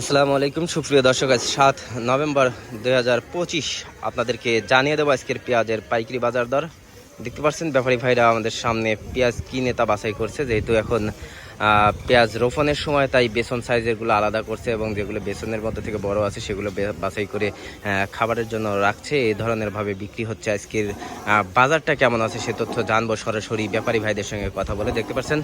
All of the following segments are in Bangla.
আসসালামু আলাইকুম, সুপ্রিয় দর্শক, আজ সাত নভেম্বর দুই হাজার পঁচিশ। আপনাদেরকে জানিয়ে দেবো আজকের পেঁয়াজের পাইকারি বাজার দর। দেখতে পাচ্ছেন, ব্যাপারী ভাইরা আমাদের সামনে পেঁয়াজ কিনে তা বাছাই করছে, যেহেতু এখন পেঁয়াজ রোপণের সময় তাই বেসন সাইজেরগুলো আলাদা করছে এবং যেগুলো বেসনের মধ্যে থেকে বড় আছে সেগুলো বাছাই করে খাবারের জন্য রাখছে। এই ধরনের ভাবে বিক্রি হচ্ছে আজকের বাজারটা কেমন আছে সে তথ্য জানব সরাসরি ব্যাপারী ভাইদের সঙ্গে কথা বলে। দেখতে পাচ্ছেন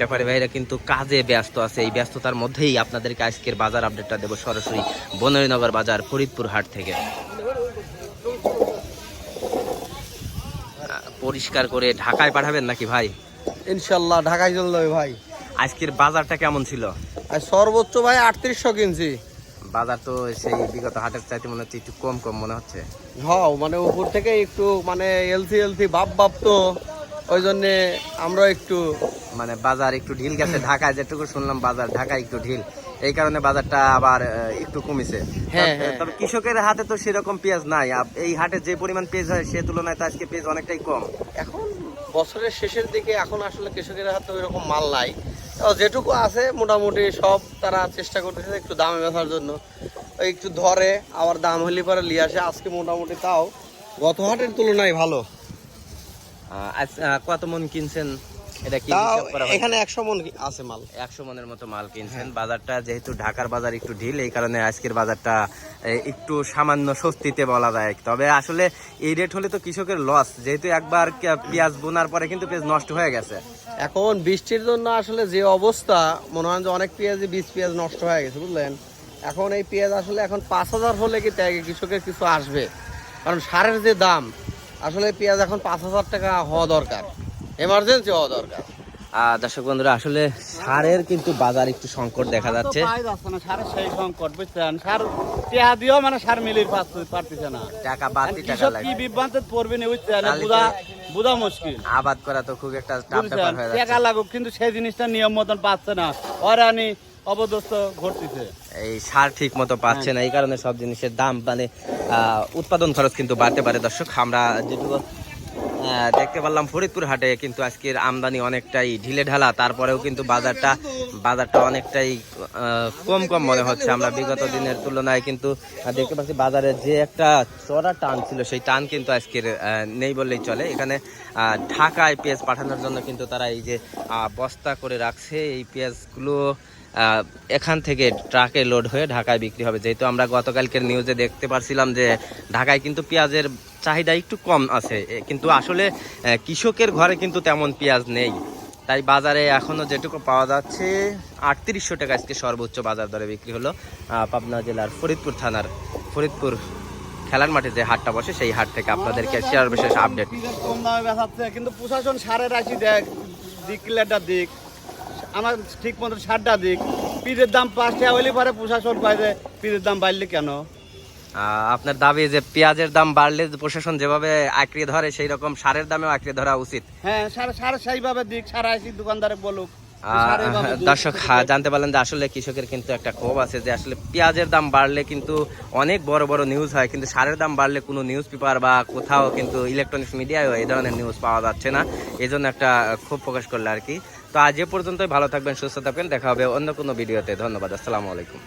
ব্যাপারী ভাইরা কিন্তু কাজে ব্যস্ত আছে। এই ব্যস্ততার মধ্যেই আপনাদেরকে আজকের বাজার আপডেটটা দেবো সরাসরি বনরীনগর বাজার, ফরিদপুর হাট থেকে। পরিষ্কার করে ঢাকায় পাঠাবেন নাকি ভাই? ইনশাল্লাহ, ঢাকায় চলে যাবে ভাই। আজকের বাজারটা কেমন ছিল? সর্বোচ্চ ভাই আটত্রিশশো কিনছি। বাজার তো সেই বিগত হাটের চাইতে মনে হচ্ছে একটু কম কম মনে হচ্ছে। হ্যাঁ মানে উপর থেকে একটু মানে এলসি এলসি বাপ বাপ তো। ওই জন্যে আমরা একটু মানে বাজার একটু ঢিল গেছে ঢাকায় যেটুকু শুনলাম বাজার ঢাকায় একটু ঢিল। এই কারণে বাজারটা আবার একটু কমেছে। হ্যাঁ, তবে- হ্যাঁ। কৃষকের হাতে তো সেরকম পেঁয়াজ নাই। এই হাটে যে পরিমাণ পেঁয়াজ হয় সে তুলনায় তো আজকে পেঁয়াজ অনেকটাই কম। এখন বছরের শেষের দিকে এখন আসলে কৃষকের হাতে ওই রকম মাল নাই। যেটুকু আছে মোটামুটি সব তারা চেষ্টা করতেছে একটু দামে বেচার জন্য। একটু ধরে আবার দাম হলে পরে নিয়ে আসে। আজকে মোটামুটি তাও গত হাটের তুলনায় ভালো। কত মন কিনছেন? এটা কি? এখানে একশো মন আছে মাল। একশো মনের মতো মাল কিনছেন। বাজারটা যেহেতু ঢাকার বাজার একটু ঢিল এই কারণে আজকের বাজারটা একটু সামান্য স্বস্তিতে বলা যায়। তবে আসলে এই রেট হলে তো কৃষকের লস যেহেতু একবার পেঁয়াজ বোনার পরে কিন্তু পেঁয়াজ নষ্ট হয়ে গেছে। এখন বৃষ্টির জন্য আসলে যে অবস্থা, মনে হয় যে অনেক পেঁয়াজই বীজ পেঁয়াজ নষ্ট হয়ে গেছে, বুঝলেন? এখন এই পেঁয়াজ আসলে এখন পাঁচ হাজার হলে কি ত্যাগে কৃষকের কিছু আসবে? কারণ সারের যে দাম, আসলে পেঁয়াজ এখন পাঁচ হাজার টাকা হওয়া দরকার। এমার্জেন্সি হওয়া দরকার। দর্শক বন্ধুরা আসলে সারের কিন্তু বাজার একটু সংকট দেখা যাচ্ছে। পাই যাচ্ছে না সারের সেই সংকট বুঝছেন? সার টেহা দিয়েও মানে সার মিলিয়ে পারতেছে না। টাকা বাড়তি টাকা কৃষক কি লাগে পড়বে না বুঝছেন? বুঝা বুঝা মুশকিল। আবাদ করা তো খুব একটা টাফ ব্যাপার বুঝছেন টাকা লাগুক কিন্তু সেই জিনিসটা নিয়ম মতন পাচ্ছে না। ওরানি অবদস্ত ঘটতেছে। এই সার ঠিক মতো পাচ্ছে না এই কারণে সব জিনিসের দাম মানে আহ, উৎপাদন খরচ কিন্তু বাড়তে পারে। দর্শক আমরা যেটুকু দেখতে পারলাম ফরিদপুর হাটে কিন্তু আজকের আমদানি অনেকটাই ঢিলে ঢালা, তারপরেও কিন্তু বাজারটা বাজারটা অনেকটাই কম কম মনে হচ্ছে আমরা বিগত দিনের তুলনায়। কিন্তু দেখতে পাচ্ছি বাজারে যে একটা চড়া টান ছিল, সেই টান কিন্তু আজকের নেই বললেই চলে। এখানে ঢাকায় পেঁয়াজ পাঠানোর জন্য কিন্তু তারা এই যে বস্তা করে রাখছে, এই পেঁয়াজগুলো এখান থেকে ট্রাকে লোড হয়ে ঢাকায় বিক্রি হবে। যেহেতু আমরা গতকালকের নিউজে দেখতে পারছিলাম যে ঢাকায় কিন্তু পেঁয়াজের চাহিদা একটু কম আছে কিন্তু আসলে কৃষকের ঘরে কিন্তু তেমন পেঁয়াজ নেই। তাই বাজারে এখনও যেটুকু পাওয়া যাচ্ছে আটত্রিশশো টাকা আজকে সর্বোচ্চ বাজার দরে বিক্রি হলো পাবনা জেলার ফরিদপুর থানার ফরিদপুর খেলার মাঠে যে হাটটা বসে সেই হাট থেকে আপনাদেরকে শেয়ার বিশেষ আপডেট কম দামে বেচাচ্ছে কিন্তু প্রশাসন সারের রাশি দেখ দিক কিলারটা দিক আমার ঠিক মতো সারটা দিক পিঁড়ের দাম পাঁচ টাকা হইলে পরে প্রশাসন কয় যে পিঁড়ের দাম বাড়লে কেন? আপনার দাবি যে পেঁয়াজের দাম বাড়লে প্রশাসন যেভাবে আঁকড়িয়ে ধরে সেই রকম সারের দামেও আঁকড়িয়ে ধরা উচিত। হ্যাঁ সার সেইভাবে দিক সারা আসি দোকানদারে বলুক। দর্শক জানতে পারলেন যে আসলে কৃষকের কিন্তু একটা ক্ষোভ আছে যে আসলে পেঁয়াজের দাম বাড়লে কিন্তু অনেক বড় বড় নিউজ হয় কিন্তু সারের দাম বাড়লে কোনো নিউজ পেপার বা কোথাও কিন্তু ইলেকট্রনিক্স মিডিয়ায় এই ধরনের নিউজ পাওয়া যাচ্ছে না। এই জন্য একটা ক্ষোভ প্রকাশ করলে আর কি। তো আজ এ পর্যন্তই ভালো থাকবেন সুস্থ থাকবেন দেখা হবে অন্য কোনো ভিডিওতে ধন্যবাদ আসসালামু আলাইকুম।